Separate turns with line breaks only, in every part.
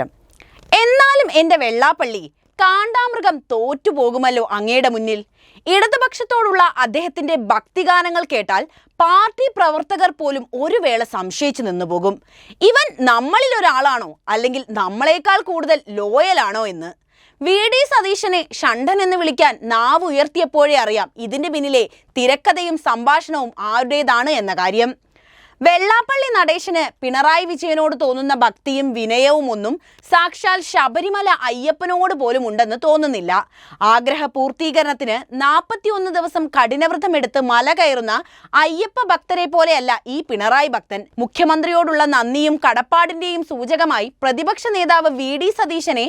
നമസ്കാരം എന്നാലും എൻ്റെ വെള്ളാപ്പള്ളി കാണ്ടാമൃഗം തോറ്റുപോകുമല്ലോ അങ്ങയുടെ മുന്നിൽ ഇടതുപക്ഷത്തോടുള്ള അദ്ദേഹത്തിന്റെ ഭക്തിഗാനങ്ങൾ കേട്ടാൽ പാർട്ടി പ്രവർത്തകർ പോലും ഒരു വേള സംശയിച്ചു നിന്നുപോകും ഇവൻ നമ്മളിൽ ഒരാളാണോ അല്ലെങ്കിൽ നമ്മളെക്കാൾ കൂടുതൽ ലോയലാണോ എന്ന് വി ഡി സതീശനെ ഷണ്ഠൻ എന്ന് വിളിക്കാൻ നാവ് ഉയർത്തിയപ്പോഴേ അറിയാം ഇതിന്റെ പിന്നിലെ തിരക്കഥയും സംഭാഷണവും ആരുടേതാണ് എന്ന കാര്യം വെള്ളാപ്പള്ളി നടേശന് പിണറായി വിജയനോട് തോന്നുന്ന ഭക്തിയും വിനയവും ഒന്നും സാക്ഷാൽ ശബരിമല അയ്യപ്പനോട് പോലും ഉണ്ടെന്ന് തോന്നുന്നില്ല ആഗ്രഹ പൂർത്തീകരണത്തിന് നാൽപ്പത്തിയൊന്ന് ദിവസം കഠിനവ്രതമെടുത്ത് മല കയറുന്ന അയ്യപ്പ ഭക്തരെ പോലെയല്ല ഈ പിണറായി ഭക്തൻ മുഖ്യമന്ത്രിയോടുള്ള നന്ദിയും കടപ്പാടിന്റെയും സൂചകമായി പ്രതിപക്ഷ നേതാവ് വി ഡി സതീശനെ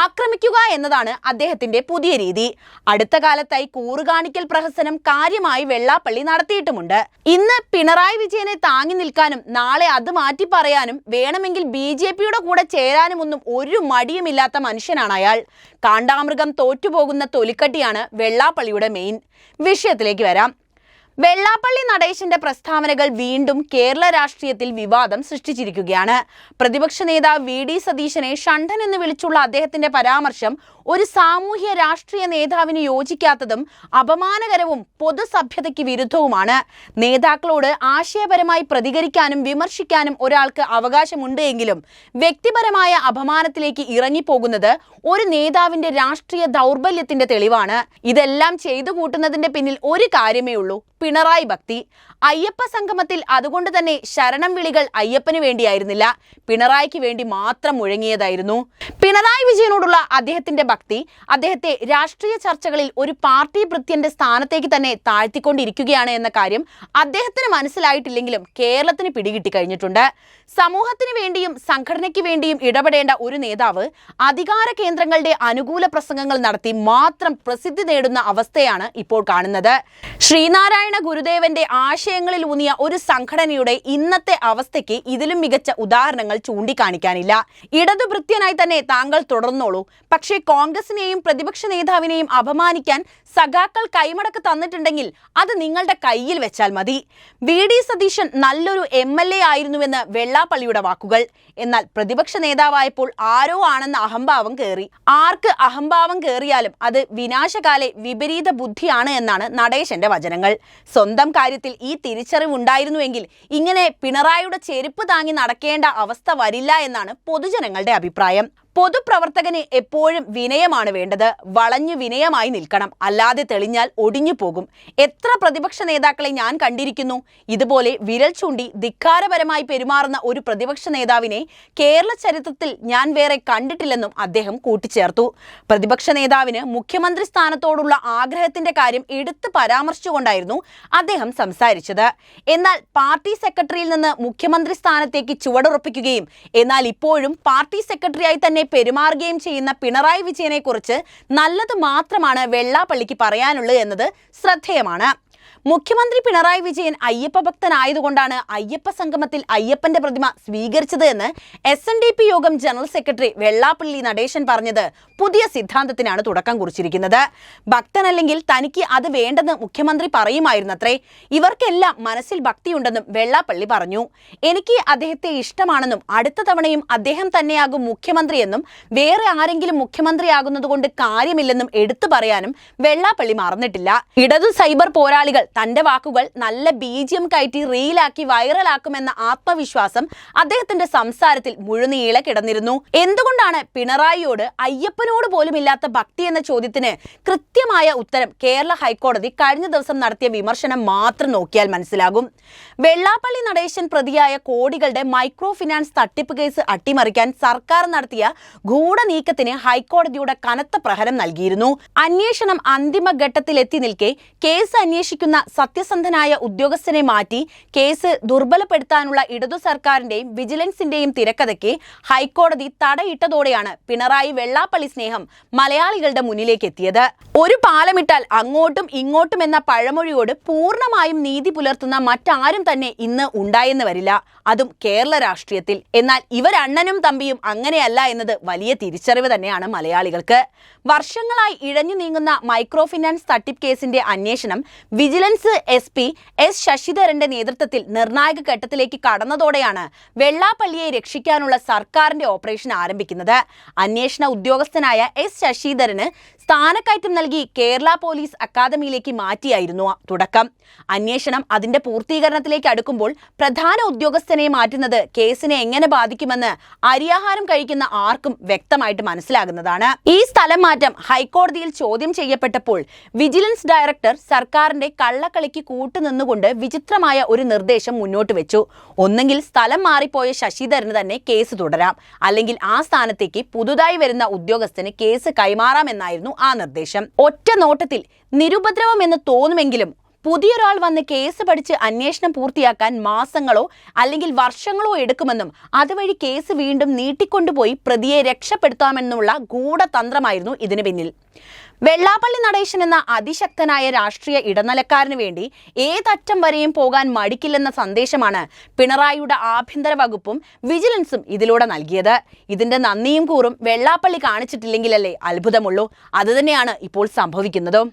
ആക്രമിക്കുക എന്നതാണ് അദ്ദേഹത്തിന്റെ പുതിയ രീതി അടുത്ത കാലത്തായി കൂറുകാണിക്കൽ പ്രഹസനം കാര്യമായി വെള്ളാപ്പള്ളി നടത്തിയിട്ടുമുണ്ട് ഇന്ന് പിണറായി വിജയനെ താങ്ങി നിൽക്കാനും നാളെ അത് മാറ്റി പറയാനും വേണമെങ്കിൽ ബി ജെ പിയുടെ കൂടെ ചേരാനും ഒന്നും ഒരു മടിയുമില്ലാത്ത മനുഷ്യനാണ് അയാൾ കാണ്ടാമൃഗം തോറ്റുപോകുന്ന തൊലിക്കട്ടിയാണ് വെള്ളാപ്പള്ളിയുടെ മെയിൻ വിഷയത്തിലേക്ക് വരാം വെള്ളാപ്പള്ളി നടേശന്റെ പ്രസ്താവനകൾ വീണ്ടും കേരള രാഷ്ട്രീയത്തിൽ വിവാദം സൃഷ്ടിച്ചിരിക്കുകയാണ് പ്രതിപക്ഷ നേതാവ് വി ഡി സതീശനെ ഷണ്ഠൻ എന്ന് വിളിച്ചുള്ള അദ്ദേഹത്തിന്റെ പരാമർശം ഒരു സാമൂഹ്യ രാഷ്ട്രീയ നേതാവിന് യോജിക്കാത്തതും അപമാനകരവും പൊതുസഭ്യതയ്ക്ക് വിരുദ്ധവുമാണ് നേതാക്കളോട് ആശയപരമായി പ്രതികരിക്കാനും വിമർശിക്കാനും ഒരാൾക്ക് അവകാശമുണ്ട് എങ്കിലും വ്യക്തിപരമായ അപമാനത്തിലേക്ക് ഇറങ്ങിപ്പോകുന്നത് ഒരു നേതാവിന്റെ രാഷ്ട്രീയ ദൗർബല്യത്തിന്റെ തെളിവാണ് ഇതെല്ലാം ചെയ്തു കൂട്ടുന്നതിന്റെ പിന്നിൽ ഒരു കാര്യമേ ഉള്ളൂ പിണറായി ഭക്തി അയ്യപ്പ സംഗമത്തിൽ അതുകൊണ്ട് തന്നെ ശരണം വിളികൾ അയ്യപ്പന് വേണ്ടിയായിരുന്നില്ല പിണറായിക്ക് വേണ്ടി മാത്രം മുഴങ്ങിയതായിരുന്നു പിണറായി വിജയനോടുള്ള അദ്ദേഹത്തിന്റെ ഭക്തി അദ്ദേഹത്തെ രാഷ്ട്രീയ ചർച്ചകളിൽ ഒരു പാർട്ടി ഭൃത്യന്റെ സ്ഥാനത്തേക്ക് തന്നെ താഴ്ത്തിക്കൊണ്ടിരിക്കുകയാണ് എന്ന കാര്യം അദ്ദേഹത്തിന് മനസ്സിലായിട്ടില്ലെങ്കിലും കേരളത്തിന് പിടികിട്ടി കഴിഞ്ഞിട്ടുണ്ട് സമൂഹത്തിന് വേണ്ടിയും സംഘടനയ്ക്ക് വേണ്ടിയും ഇടപെടേണ്ട ഒരു നേതാവ് അധികാര കേന്ദ്രങ്ങളുടെ അനുകൂല പ്രസംഗങ്ങൾ നടത്തി മാത്രം പ്രസിദ്ധി നേടുന്ന അവസ്ഥയാണ് ഇപ്പോൾ കാണുന്നത് ശ്രീനാരായണ നാരായണ ഗുരുദേവന്റെ ആശയങ്ങളിൽ ഊന്നിയ ഒരു സംഘടനയുടെ ഇന്നത്തെ അവസ്ഥയ്ക്ക് ഇതിലും മികച്ച ഉദാഹരണങ്ങൾ ചൂണ്ടിക്കാണിക്കാനില്ല ഇടതുവൃത്യനായി തന്നെ താങ്കൾ തുടർന്നോളൂ പക്ഷേ കോൺഗ്രസിനെയും പ്രതിപക്ഷ നേതാവിനെയും അപമാനിക്കാൻ സഖാക്കൾ കൈമടക്ക് തന്നിട്ടുണ്ടെങ്കിൽ അത് നിങ്ങളുടെ കയ്യിൽ വെച്ചാൽ മതി വി ഡി സതീശൻ നല്ലൊരു എം എൽ എ ആയിരുന്നുവെന്ന് വെള്ളാപ്പള്ളിയുടെ വാക്കുകൾ എന്നാൽ പ്രതിപക്ഷ നേതാവായപ്പോൾ ആരോ ആണെന്ന അഹംഭാവം കയറി ആർക്ക് അഹംഭാവം കയറിയാലും അത് വിനാശകാലെ വിപരീത ബുദ്ധിയാണ് എന്നാണ് നടേശന്റെ വചനങ്ങൾ സ്വന്തം കാര്യത്തിൽ ഈ തിരിച്ചറിവുണ്ടായിരുന്നുവെങ്കിൽ ഇങ്ങനെ പിണറായിയുടെ ചെരുപ്പ് താങ്ങി നടക്കേണ്ട അവസ്ഥ വരില്ല എന്നാണ് പൊതുജനങ്ങളുടെ അഭിപ്രായം പൊതുപ്രവർത്തകന് എപ്പോഴും വിനയമാണ് വേണ്ടത് വളഞ്ഞു വിനയമായി നിൽക്കണം അല്ലാതെ തെളിഞ്ഞാൽ ഒടിഞ്ഞു പോകും എത്ര പ്രതിപക്ഷ നേതാക്കളെ ഞാൻ കണ്ടിരിക്കുന്നു ഇതുപോലെ വിരൽ ചൂണ്ടി ധിക്കാരപരമായി പെരുമാറുന്ന ഒരു പ്രതിപക്ഷ നേതാവിനെ കേരള ചരിത്രത്തിൽ ഞാൻ വേറെ കണ്ടിട്ടില്ലെന്നും അദ്ദേഹം കൂട്ടിച്ചേർത്തു പ്രതിപക്ഷ നേതാവിന് മുഖ്യമന്ത്രി സ്ഥാനത്തോടുള്ള ആഗ്രഹത്തിന്റെ കാര്യം എടുത്തു പരാമർശിച്ചുകൊണ്ടായിരുന്നു അദ്ദേഹം സംസാരിച്ചത് എന്നാൽ പാർട്ടി സെക്രട്ടറിയിൽ നിന്ന് മുഖ്യമന്ത്രി സ്ഥാനത്തേക്ക് ചുവടുറപ്പിക്കുകയും എന്നാൽ ഇപ്പോഴും പാർട്ടി സെക്രട്ടറിയായി തന്നെ പെരുമാറുകയും ചെയ്യുന്ന പിണറായി വിജയനെക്കുറിച്ച് നല്ലത് മാത്രമാണ് വെള്ളാപ്പള്ളിക്ക് പറയാനുള്ളത് എന്നത് ശ്രദ്ധേയമാണ് മുഖ്യമന്ത്രി പിണറായി വിജയൻ അയ്യപ്പ ഭക്തനായതുകൊണ്ടാണ് അയ്യപ്പ സംഗമത്തിൽ അയ്യപ്പന്റെ പ്രതിമ സ്വീകരിച്ചത് എന്ന് എസ് എൻ ഡി പി യോഗം ജനറൽ സെക്രട്ടറി വെള്ളാപ്പള്ളി നടേശൻ പറഞ്ഞത് പുതിയ സിദ്ധാന്തത്തിനാണ് തുടക്കം കുറിച്ചിരിക്കുന്നത് ഭക്തനല്ലെങ്കിൽ തനിക്ക് അത് വേണ്ടെന്ന് മുഖ്യമന്ത്രി പറയുമായിരുന്നത്രേ ഇവർക്കെല്ലാം മനസ്സിൽ ഭക്തിയുണ്ടെന്നും വെള്ളാപ്പള്ളി പറഞ്ഞു എനിക്ക് അദ്ദേഹത്തെ ഇഷ്ടമാണെന്നും അടുത്ത തവണയും അദ്ദേഹം തന്നെയാകും മുഖ്യമന്ത്രിയെന്നും വേറെ ആരെങ്കിലും മുഖ്യമന്ത്രിയാകുന്നതുകൊണ്ട് കാര്യമില്ലെന്നും എടുത്തു പറയാനും വെള്ളാപ്പള്ളി മറന്നിട്ടില്ല ഇടതു സൈബർ പോരാളികൾ തൻ്റെ വാക്കുകൾ നല്ല ബീജിയം കയറ്റി റീലാക്കി വൈറലാക്കുമെന്ന ആത്മവിശ്വാസം അദ്ദേഹത്തിന്റെ സംസാരത്തിൽ മുഴുനീളെ കിടന്നിരുന്നു എന്തുകൊണ്ടാണ് പിണറായിയോട് അയ്യപ്പനോട് പോലും ഇല്ലാത്ത ഭക്തി എന്ന ചോദ്യത്തിന് കൃത്യമായ ഉത്തരം കേരള ഹൈക്കോടതി കഴിഞ്ഞ ദിവസം നടത്തിയ വിമർശനം മാത്രം നോക്കിയാൽ മനസ്സിലാകും വെള്ളാപ്പള്ളി നടേശൻ പ്രതിയായ കോടികളുടെ മൈക്രോ ഫിനാൻസ് തട്ടിപ്പ് കേസ് അട്ടിമറിക്കാൻ സർക്കാർ നടത്തിയ ഗൂഢനീക്കത്തിന് ഹൈക്കോടതിയുടെ കനത്ത പ്രഹരം നൽകിയിരുന്നു അന്വേഷണം അന്തിമഘട്ടത്തിലെത്തി നിൽക്കെ കേസ് അന്വേഷിക്കുന്ന എന്ന സത്യസന്ധനായ ഉദ്യോഗസ്ഥനെ മാറ്റി കേസ് ദുർബലപ്പെടുത്താനുള്ള ഇടതു സർക്കാരിന്റെയും വിജിലൻസിന്റെയും തിരക്കഥയ്ക്ക് ഹൈക്കോടതി തടയിട്ടതോടെയാണ് പിണറായി വെള്ളാപ്പള്ളി സ്നേഹം മലയാളികളുടെ മുന്നിലേക്ക് എത്തിയത് ഒരു പാലമിട്ടാൽ അങ്ങോട്ടും ഇങ്ങോട്ടും എന്ന പഴമൊഴിയോട് പൂർണ്ണമായും നീതി പുലർത്തുന്ന മറ്റാരും തന്നെ ഇന്ന് ഉണ്ടായെന്ന് വരില്ല അതും കേരള രാഷ്ട്രീയത്തിൽ എന്നാൽ ഇവരണ്ണനും തമ്പിയും അങ്ങനെയല്ല എന്നത് വലിയ തിരിച്ചറിവ് തന്നെയാണ് മലയാളികൾക്ക് വർഷങ്ങളായി ഇഴഞ്ഞു നീങ്ങുന്ന മൈക്രോ ഫിനാൻസ് തട്ടിപ്പ് കേസിന്റെ അന്വേഷണം vigilance vigilance S P S ശശിധരന്റെ നേതൃത്വത്തിൽ നിർണായക ഘട്ടത്തിലേക്ക് കടന്നതോടെയാണ് വെള്ളാപ്പള്ളിയെ രക്ഷിക്കാനുള്ള സർക്കാരിന്റെ ഓപ്പറേഷൻ ആരംഭിക്കുന്നത് അന്വേഷണ ഉദ്യോഗസ്ഥനായ എസ് ശശിധരന് സ്ഥാനക്കയറ്റം നൽകി കേരള പോലീസ് അക്കാദമിയിലേക്ക് മാറ്റിയായിരുന്നു തുടക്കം അന്വേഷണം അതിന്റെ പൂർത്തീകരണത്തിലേക്ക് അടുക്കുമ്പോൾ പ്രധാന ഉദ്യോഗസ്ഥനെ മാറ്റുന്നത് കേസിനെ എങ്ങനെ ബാധിക്കുമെന്ന് അരിയാഹാരം കഴിക്കുന്ന ആർക്കും വ്യക്തമായിട്ട് മനസ്സിലാകുന്നതാണ് ഈ സ്ഥലം മാറ്റം ഹൈക്കോടതിയിൽ ചോദ്യം ചെയ്യപ്പെട്ടപ്പോൾ വിജിലൻസ് ഡയറക്ടർ സർക്കാരിന്റെ കള്ള കള്ളക്കളിക്ക് കൂട്ടുനിന്നുകൊണ്ട് വിചിത്രമായ ഒരു നിർദ്ദേശം മുന്നോട്ട് വെച്ചു ഒന്നെങ്കിൽ സ്ഥലം മാറിപ്പോയ ശശിധരന് തന്നെ കേസ് തുടരാം അല്ലെങ്കിൽ ആ സ്ഥാനത്തേക്ക് പുതുതായി വരുന്ന ഉദ്യോഗസ്ഥന് കേസ് കൈമാറാമെന്നായിരുന്നു ആ നിർദ്ദേശം ഒറ്റ നോട്ടത്തിൽ എന്ന് തോന്നുമെങ്കിലും പുതിയൊരാൾ വന്ന് കേസ് പഠിച്ച് അന്വേഷണം പൂർത്തിയാക്കാൻ മാസങ്ങളോ അല്ലെങ്കിൽ വർഷങ്ങളോ എടുക്കുമെന്നും അതുവഴി കേസ് വീണ്ടും നീട്ടിക്കൊണ്ടുപോയി പ്രതിയെ രക്ഷപ്പെടുത്താമെന്നുള്ള ഗൂഢതന്ത്രമായിരുന്നു ഇതിനു പിന്നിൽ വെള്ളാപ്പള്ളി നടേശൻ എന്ന അതിശക്തനായ രാഷ്ട്രീയ ഇടനിലക്കാരന് വേണ്ടി ഏതറ്റം വരെയും പോകാൻ മടിക്കില്ലെന്ന സന്ദേശമാണ് പിണറായിയുടെ ആഭ്യന്തര വകുപ്പും വിജിലൻസും ഇതിലൂടെ നൽകിയത് ഇതിന്റെ നന്ദിയും കൂറും വെള്ളാപ്പള്ളി കാണിച്ചിട്ടില്ലെങ്കിലല്ലേ അത്ഭുതമുള്ളൂ അതുതന്നെയാണ് ഇപ്പോൾ സംഭവിക്കുന്നതും